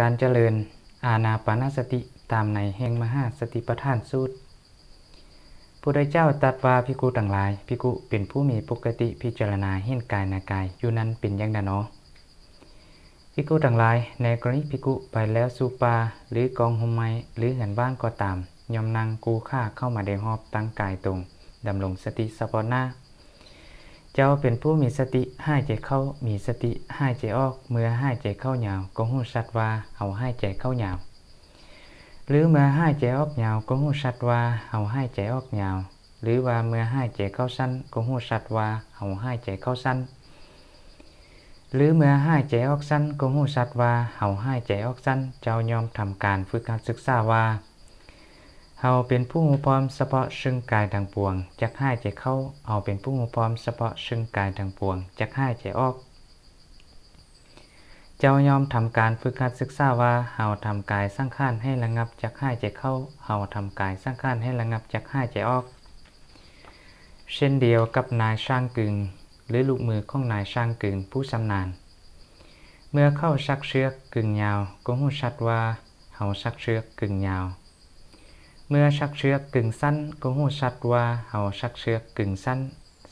การเจริญอาณาปานสติตามในแห่งมหาสติปัฏฐานสูตรพระพุทธเจ้าตรัสว่าภิกขุทั้งหลายภิกุเป็นผู้มีปกติพิจารณาเห็นกายนากายอยู่นั้นเป็นอย่างใดเนาะภิกขุทั้งหลาย ในกรณีภิกุไปแล้วสูปาหรือกองหมไม้หรือเหือนบ้านก็ตามยอมนั่งกูค่าเข้ามาได้หอบตั้งกายตรงดำรงสติเฉพาะหน้า เจ้าเป็นผู้มีสติหายใจเข้ามีสติหายใจออก เมื่อหายใจเข้ายาว ก็หู้ชัดว่าเฮาหายใจเข้ายาว หรือเมื่อหายใจออกยาวก็หู้ชัดว่าเฮาหายใจออกยาว หรือว่าเมื่อหายใจเข้าสั้นก็หู้ชัดว่าเฮาหายใจเข้าสั้น หรือเมื่อหายใจออกสั้นก็หู้ชัดว่าเฮาหายใจออกสั้น เจ้ายอมทำการฝึกการศึกษาว่า เฮาเป็นผู้หูพร้อมเฉพาะซึ่งกายทางปวงจักหายใจเข้าเฮาเป็นผู้หูพร้อมเฉพาะซึ่งกายทางปวงจักหายใจออก เจ้ายอมทำการฝึกหัดศึกษาว่าเฮาทำกายสร้างข้านให้ระงับจักหายใจเข้าเฮาทำกายสร้างข้านให้ระงับจักหายใจออก เช่นเดียวกับนายช่างกึงหรือลูกมือของนายช่างกึงผู้ชำนาญ เมื่อเข้าชักเชือกกึ่งยาวก็หูชัดว่าเฮาชักเชือกกึ่งยาว เมื่อชักเชือกกึ่งสั้นก็หูชัดว่าเฮาชักเชือกกึ่งสั้น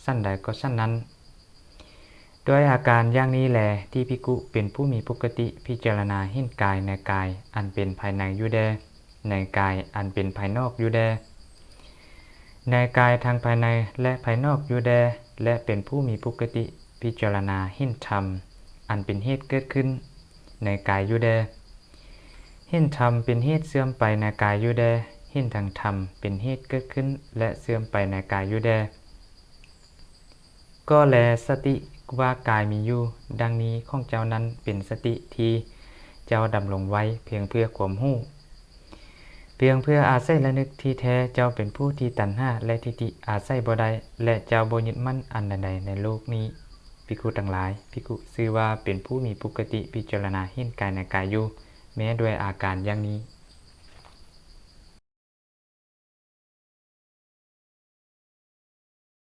สั้นใดก็สั้นนั้น ด้วยอาการอย่างนี้แหลที่พิกุเป็นผู้มีปกติพิจารณาเห็นกายในกายอันเป็นภายในอยู่แดในกายอันเป็นภายนอกอยู่แดในกายทางภายในและภายนอกอยู่แดและเป็นผู้มีปกติพิจารณาเห็นธรรม อันเป็นเหตุเกิดขึ้น ในกายอยู่แดเห็นธรรมเป็นเหตุเสื่อมไปในกายอยู่แด เห็นทางธรรมเป็นเหตุเกิดขึ้นและเสื่อมไปในกายอยู่แดก็แลสติว่ากายมีอยู่ ดังนี้ของเจ้านั้นเป็นสติที่เจ้าดำรงไว้เพียงเพื่อความหู้ เพียงเพื่ออาศัยและนึกที่แท้เจ้าเป็นผู้ที่ตัณหาและทิฏฐิอาศัยบ่ได้และเจ้าบ่ยึดมั่นอันใดในโลกนี้ภิกขุทั้งหลายภิกขุชื่อว่าเป็นผู้มีปกติพิจารณาเห็นกายในกายอยู่แม้ด้วยอาการอย่างนี้